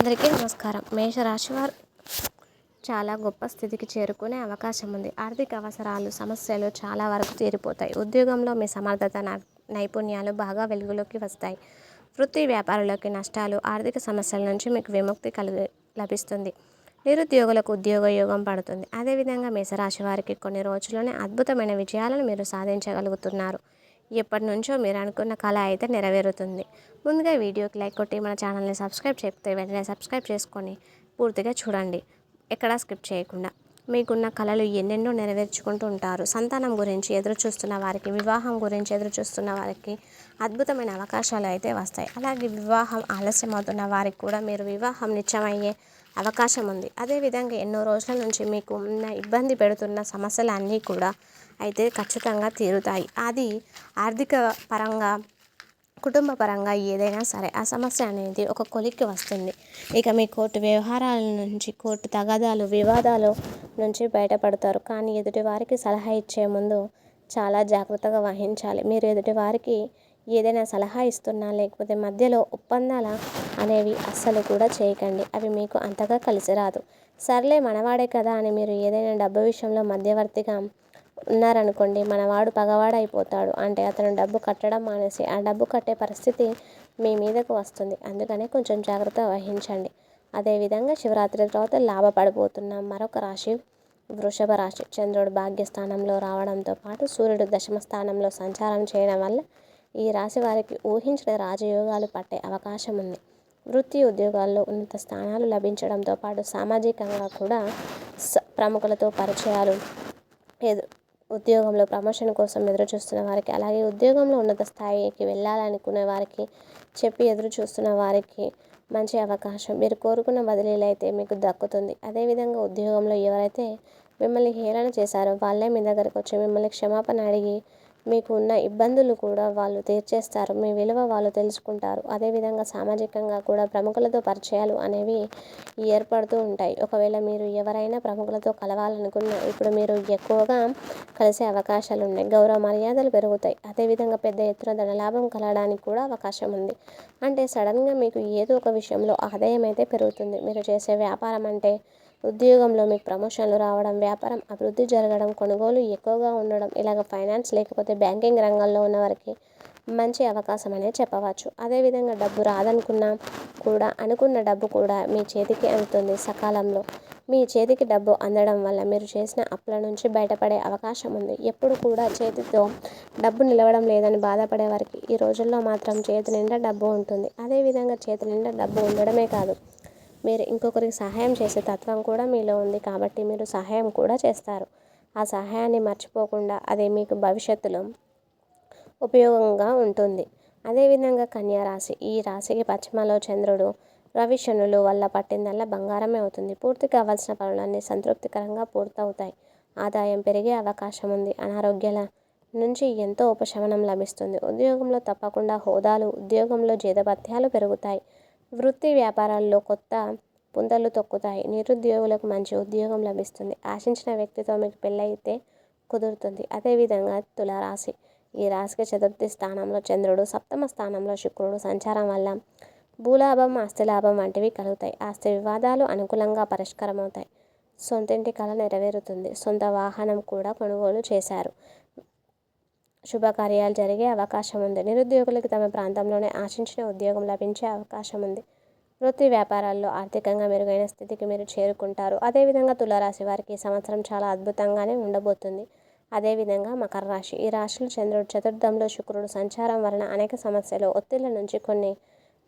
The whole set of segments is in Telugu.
అందరికీ నమస్కారం. మేషరాశి వారు చాలా గొప్ప స్థితికి చేరుకునే అవకాశం ఉంది. ఆర్థిక అవసరాలు సమస్యలు చాలా వరకు తీరిపోతాయి. ఉద్యోగంలో మీ సమర్థత నైపుణ్యాలు బాగా వెలుగులోకి వస్తాయి. వృత్తి వ్యాపారులకి నష్టాలు ఆర్థిక సమస్యల నుంచి మీకు విముక్తి కలిగి లభిస్తుంది. నిరుద్యోగులకు ఉద్యోగ యోగం పడుతుంది. అదేవిధంగా మేషరాశి వారికి కొన్ని రోజుల్లోనే అద్భుతమైన విజయాలను మీరు సాధించగలుగుతున్నారు. ఎప్పటి నుంచో మీరు అనుకున్న కళ అయితే నెరవేరుతుంది. ముందుగా వీడియోకి లైక్ కొట్టి మన ఛానల్ని సబ్స్క్రైబ్ చెప్తే వెంటనే సబ్స్క్రైబ్ చేసుకొని పూర్తిగా చూడండి. ఎక్కడా స్కిప్ చేయకుండా. మీకున్న కళలు ఎన్నెన్నో నెరవేర్చుకుంటూ ఉంటారు. సంతానం గురించి ఎదురు చూస్తున్న వారికి వివాహం గురించి ఎదురు చూస్తున్న వారికి అద్భుతమైన అవకాశాలు అయితే వస్తాయి. అలాగే వివాహం ఆలస్యం అవుతున్న వారికి కూడా మీరు వివాహం నిత్యమయ్యే అవకాశం ఉంది అదేవిధంగా ఎన్నో రోజుల నుంచి మీకు ఉన్న ఇబ్బంది పెడుతున్న సమస్యలు అన్నీ కూడా అయితే ఖచ్చితంగా తీరుతాయి. అది ఆర్థిక పరంగా కుటుంబ పరంగా ఏదైనా సరే ఆ సమస్య అనేది ఒక కొలిక్కి వస్తుంది. ఇక మీ కోర్టు వ్యవహారాల నుంచి కోర్టు తగాదాలు వివాదాలు నుంచి బయటపడతారు. కానీ ఎదుటి వారికి సలహా ఇచ్చే ముందు చాలా జాగ్రత్తగా వహించాలి. మీరు ఎదుటి వారికి ఏదైనా సలహా ఇస్తున్నా లేకపోతే మధ్యలో ఒప్పందాల అనేవి అస్సలు కూడా చేయకండి. అవి మీకు అంతగా కలిసి రాదు. సర్లే మనవాడే కదా అని మీరు ఏదైనా డబ్బు విషయంలో మధ్యవర్తిగా ఉన్నారనుకోండి మనవాడు పగవాడైపోతాడు. అయిపోతాడు అంటే అతను డబ్బు కట్టడం మానేసి ఆ డబ్బు కట్టే పరిస్థితి మీ మీదకు వస్తుంది. అందుకనే కొంచెం జాగ్రత్త వహించండి. అదేవిధంగా శివరాత్రి తర్వాత లాభపడిపోతున్న మరొక రాశి వృషభ రాశి. చంద్రుడు భాగ్యస్థానంలో రావడంతో పాటు సూర్యుడు దశమ స్థానంలో సంచారం చేయడం వల్ల ఈ రాశి వారికి ఊహించిన రాజయోగాలు పట్టే అవకాశం ఉంది. వృత్తి ఉద్యోగాల్లో ఉన్నత స్థానాలు లభించడంతో పాటు సామాజికంగా కూడా స- ప్రముఖులతో పరిచయాలు ఎదు ఉద్యోగంలో ప్రమోషన్ కోసం ఎదురు చూస్తున్న వారికి అలాగే ఉద్యోగంలో ఉన్నత స్థాయికి వెళ్ళాలనుకునే వారికి చెప్పి ఎదురు చూస్తున్న వారికి మంచి అవకాశం. మీరు కోరుకున్న బదిలీలు అయితే మీకు దక్కుతుంది. అదేవిధంగా ఉద్యోగంలో ఎవరైతే మిమ్మల్ని హేళన చేశారో వాళ్ళే మీ దగ్గరకు వచ్చి మిమ్మల్ని క్షమాపణ అడిగి మీకు ఉన్న ఇబ్బందులు కూడా వాళ్ళు తీర్చేస్తారు మీ విలువ వాళ్ళు తెలుసుకుంటారు. అదేవిధంగా సామాజికంగా కూడా ప్రముఖులతో పరిచయాలు అనేవి ఏర్పడుతూ ఉంటాయి. ఒకవేళ మీరు ఎవరైనా ప్రముఖులతో కలవాలనుకున్నా ఇప్పుడు మీరు ఎక్కువగా కలిసే అవకాశాలు ఉన్నాయి. గౌరవ మర్యాదలు పెరుగుతాయి. అదేవిధంగా పెద్ద ఎత్తున ధనలాభం కలగడానికి కూడా అవకాశం ఉంది. అంటే సడన్గా మీకు ఏదో ఒక విషయంలో ఆదాయం అయితే పెరుగుతుంది. మీరు చేసే వ్యాపారం అంటే ఉద్యోగంలో మీకు ప్రమోషన్లు రావడం వ్యాపారం అభివృద్ధి జరగడం కొనుగోలు ఎక్కువగా ఉండడం ఇలాగ ఫైనాన్స్ లేకపోతే బ్యాంకింగ్ రంగంలో ఉన్న వారికి మంచి అవకాశం అనేది చెప్పవచ్చు. అదేవిధంగా డబ్బు రాదనుకున్నా కూడా అనుకున్న డబ్బు కూడా మీ చేతికి అందుతుంది సకాలంలో. మీ చేతికి డబ్బు అందడం వల్ల మీరు చేసిన అప్పుల నుంచి బయటపడే అవకాశం ఉంది. ఎప్పుడు కూడా చేతితో డబ్బు నిలవడం లేదని బాధపడే వారికి ఈ రోజుల్లో మాత్రం చేతి నిండా డబ్బు ఉంటుంది. అదేవిధంగా చేతి నిండా డబ్బు ఉండడమే కాదు మీరు ఇంకొకరికి సహాయం చేసే తత్వం కూడా మీలో ఉంది కాబట్టి మీరు సహాయం కూడా చేస్తారు. ఆ సహాయాన్ని మర్చిపోకుండా అది మీకు భవిష్యత్తులో ఉపయోగంగా ఉంటుంది. అదేవిధంగా కన్యారాశి ఈ రాశికి పశ్చిమలో చంద్రుడు రవి శనులు వల్ల పట్టిందల్లా బంగారమే అవుతుంది. పూర్తి కావాల్సిన పనులన్నీ సంతృప్తికరంగా పూర్తవుతాయి. ఆదాయం పెరిగే అవకాశం ఉంది. అనారోగ్యాల నుంచి ఎంతో ఉపశమనం లభిస్తుంది. ఉద్యోగంలో తప్పకుండా హోదాలు ఉద్యోగంలో జీతభత్యాలు పెరుగుతాయి. వృత్తి వ్యాపారాల్లో కొత్త పుంతలు తొక్కుతాయి. నిరుద్యోగులకు మంచి ఉద్యోగం లభిస్తుంది. ఆశించిన వ్యక్తితో మీకు పెళ్ళైతే కుదురుతుంది. అదేవిధంగా తులారాశి. ఈ రాశికి చతుర్థి స్థానంలో చంద్రుడు సప్తమ స్థానంలో శుక్రుడు. సంచారం వల్ల భూలాభం ఆస్తి లాభం వంటివి కలుగుతాయి. ఆస్తి వివాదాలు అనుకూలంగా పరిష్కారం అవుతాయి సొంతింటి కళ నెరవేరుతుంది. సొంత వాహనం కూడా కొనుగోలు చేశారు. శుభకార్యాలు జరిగే అవకాశం ఉంది నిరుద్యోగులకు తమ ప్రాంతంలోనే ఆశించిన ఉద్యోగం లభించే అవకాశం ఉంది వృత్తి వ్యాపారాల్లో ఆర్థికంగా మెరుగైన స్థితికి మీరు చేరుకుంటారు. అదేవిధంగా తులారాశి వారికి ఈ సంవత్సరం చాలా అద్భుతంగానే ఉండబోతుంది. అదేవిధంగా మకర రాశి. ఈ రాశిలో చంద్రుడు చతుర్థంలో శుక్రుడు సంచారం వలన అనేక సమస్యలు ఒత్తిళ్ళ నుంచి కొన్ని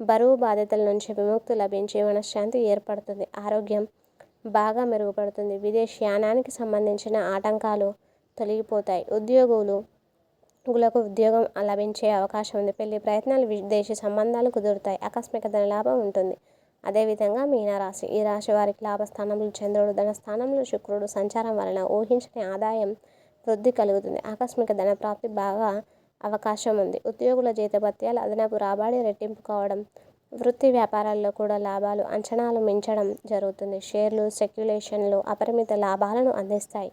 బరువు బాధ్యతల నుంచి విముక్తి లభించి మనశ్శాంతి ఏర్పడుతుంది. ఆరోగ్యం బాగా మెరుగుపడుతుంది. విదేశీ యానానికి సంబంధించిన ఆటంకాలు తొలగిపోతాయి. ఉద్యోగులు లకు ఉద్యోగం లభించే అవకాశం ఉంది. పెళ్ళి ప్రయత్నాలు విదేశీ సంబంధాలు కుదురుతాయి. ఆకస్మిక ధన లాభం ఉంటుంది. అదేవిధంగా మీనరాశి. ఈ రాశి వారికి లాభస్థానంలో చంద్రుడు ధనస్థానంలో శుక్రుడు సంచారం వలన ఊహించని ఆదాయం వృద్ధి కలుగుతుంది. ఆకస్మిక ధన ప్రాప్తి బాగా అవకాశం ఉంది. ఉద్యోగుల జీతభత్యాలు అదనపు రాబడి రెట్టింపు కావడం వృత్తి వ్యాపారాల్లో కూడా లాభాలు అంచనాలు మించడం జరుగుతుంది. షేర్లు సెక్యులేషన్లు అపరిమిత లాభాలను అందిస్తాయి.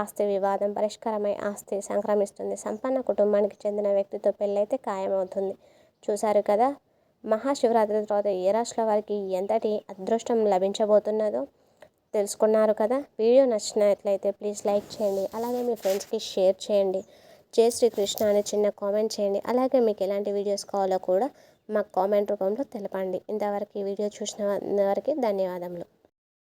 ఆస్తి వివాదం పరిష్కారమై ఆస్తి సంక్రమిస్తుంది. సంపన్న కుటుంబానికి చెందిన వ్యక్తితో పెళ్ళైతే ఖాయమవుతుంది. చూశారు కదా మహాశివరాత్రి తర్వాత ఏ రాశుల వారికి ఎంతటి అదృష్టం లభించబోతున్నదో తెలుసుకున్నారు కదా. వీడియో నచ్చినట్లయితే ప్లీజ్ లైక్ చేయండి. అలాగే మీ ఫ్రెండ్స్కి షేర్ చేయండి. జై శ్రీకృష్ణ అని చిన్న కామెంట్ చేయండి. అలాగే మీకు ఎలాంటి వీడియోస్ కావాలో కూడా మాకు కామెంట్ రూపంలో తెలపండి. ఇంతవరకు ఈ వీడియో చూసిన వారికి ధన్యవాదములు.